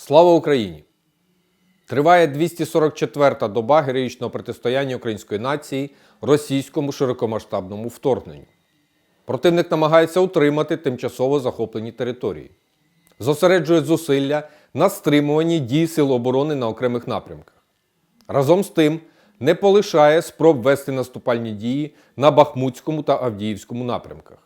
Слава Україні! Триває 244-та доба героїчного протистояння української нації російському широкомасштабному вторгненню. Противник намагається утримати тимчасово захоплені території, зосереджує зусилля на стримуванні дій Сил оборони на окремих напрямках. Разом з тим не полишає спроб вести наступальні дії на Бахмутському та Авдіївському напрямках.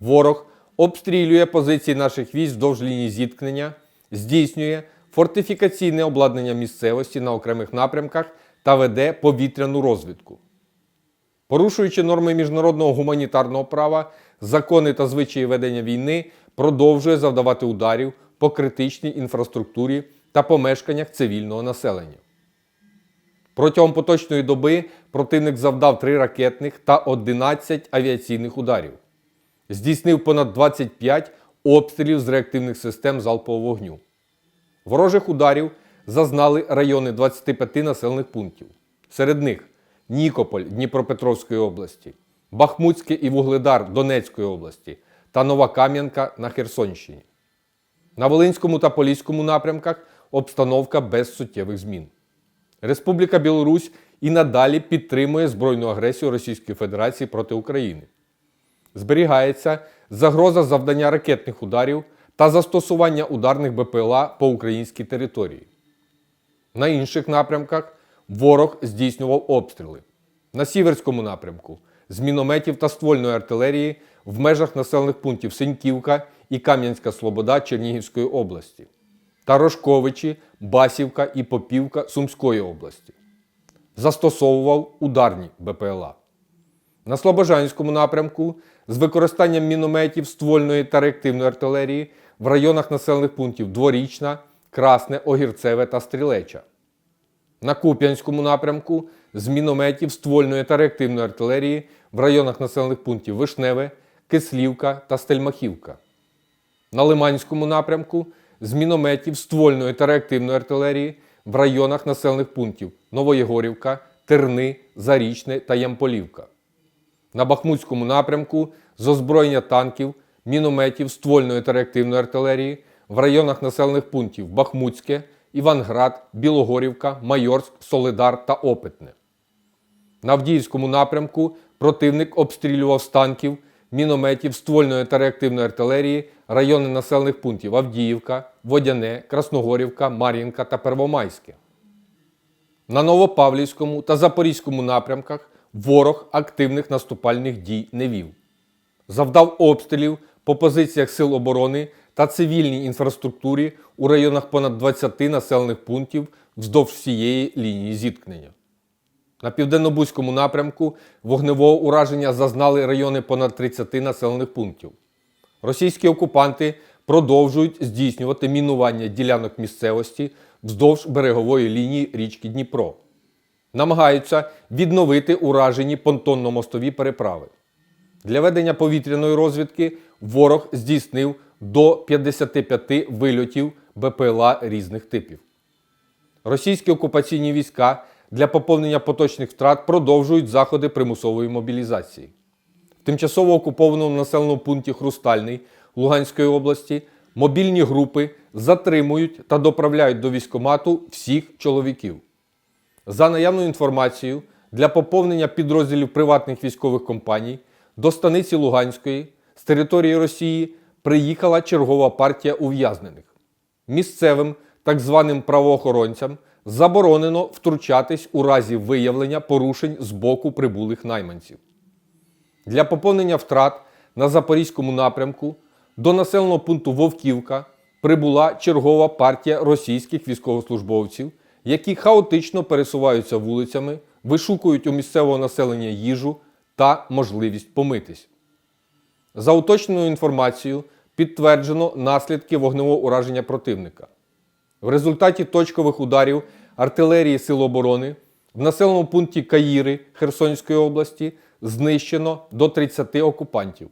Ворог обстрілює позиції наших військ вздовж лінії зіткнення, здійснює фортифікаційне обладнання місцевості на окремих напрямках та веде повітряну розвідку. Порушуючи норми міжнародного гуманітарного права, закони та звичаї ведення війни, продовжує завдавати ударів по критичній інфраструктурі та помешканнях цивільного населення. Протягом поточної доби противник завдав 3 ракетних та 11 авіаційних ударів. Здійснив понад 25 обстрілів з реактивних систем залпового вогню. Ворожих ударів зазнали райони 25 населених пунктів. Серед них Нікополь Дніпропетровської області, Бахмутське і Вугледар Донецької області та Нова Кам'янка на Херсонщині. На Волинському та Поліському напрямках обстановка без суттєвих змін. Республіка Білорусь і надалі підтримує збройну агресію Російської Федерації проти України. Зберігається загроза завдання ракетних ударів та застосування ударних БПЛА по українській території. На інших напрямках ворог здійснював обстріли. На Сіверському напрямку з мінометів та ствольної артилерії в межах населених пунктів Синьківка і Кам'янська Слобода Чернігівської області та Рожковичі, Басівка і Попівка Сумської області. Застосовував ударні БПЛА. На Слобожанському напрямку з використанням мінометів ствольної та реактивної артилерії в районах населених пунктів Дворічна, Красне, Огірцеве та Стрілеча. На Куп'янському напрямку з мінометів ствольної та реактивної артилерії в районах населених пунктів Вишневе, Кислівка та Стельмахівка. На Лиманському напрямку з мінометів ствольної та реактивної артилерії в районах населених пунктів Новоєгорівка, Терни, Зарічне та Ямполівка. На Бахмутському напрямку з озброєння танків, мінометів, ствольної та реактивної артилерії в районах населених пунктів Бахмутське, Іванград, Білогорівка, Майорськ, Солидар та Опитне. На Авдіївському напрямку противник обстрілював з танків, мінометів, ствольної та реактивної артилерії райони населених пунктів Авдіївка, Водяне, Красногорівка, Мар'їнка та Первомайське. На Новопавлівському та Запорізькому напрямках ворог активних наступальних дій не вів. Завдав обстрілів по позиціях Сил оборони та цивільній інфраструктурі у районах понад 20 населених пунктів вздовж всієї лінії зіткнення. На південно-бузькому напрямку вогневого ураження зазнали райони понад 30 населених пунктів. Російські окупанти продовжують здійснювати мінування ділянок місцевості вздовж берегової лінії річки Дніпро. Намагаються відновити уражені понтонно-мостові переправи. Для ведення повітряної розвідки ворог здійснив до 55 вильотів БПЛА різних типів. Російські окупаційні війська для поповнення поточних втрат продовжують заходи примусової мобілізації. В тимчасово окупованому населеному пункті Хрустальний Луганської області мобільні групи затримують та доправляють до військомату всіх чоловіків. За наявною інформацією, для поповнення підрозділів приватних військових компаній до станиці Луганської з території Росії приїхала чергова партія ув'язнених. Місцевим так званим правоохоронцям заборонено втручатись у разі виявлення порушень з боку прибулих найманців. Для поповнення втрат на Запорізькому напрямку до населеного пункту Вовківка прибула чергова партія російських військовослужбовців, які хаотично пересуваються вулицями, вишукують у місцевого населення їжу та можливість помитись. За уточненою інформацією підтверджено наслідки вогневого ураження противника. В результаті точкових ударів артилерії Сил оборони в населеному пункті Каїри Херсонської області знищено до 30 окупантів,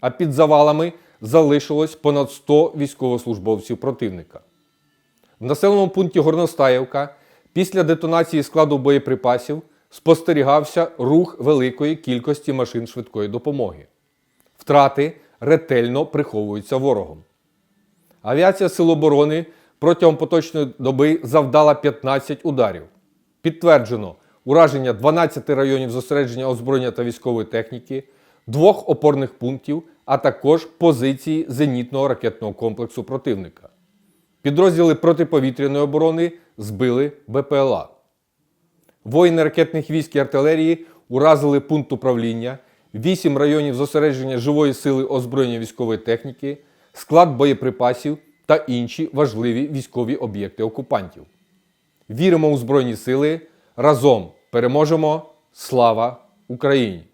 а під завалами залишилось понад 100 військовослужбовців противника. В населеному пункті Горностаєвка після детонації складу боєприпасів спостерігався рух великої кількості машин швидкої допомоги. Втрати ретельно приховуються ворогом. Авіація Сил оборони протягом поточної доби завдала 15 ударів. Підтверджено ураження 12 районів зосередження озброєння та військової техніки, двох опорних пунктів, а також позиції зенітного ракетного комплексу противника. Підрозділи протиповітряної оборони збили БПЛА. Воїни ракетних військ і артилерії уразили пункт управління, 8 районів зосередження живої сили озброєння військової техніки, склад боєприпасів та інші важливі військові об'єкти окупантів. Віримо у Збройні сили. Разом переможемо! Слава Україні!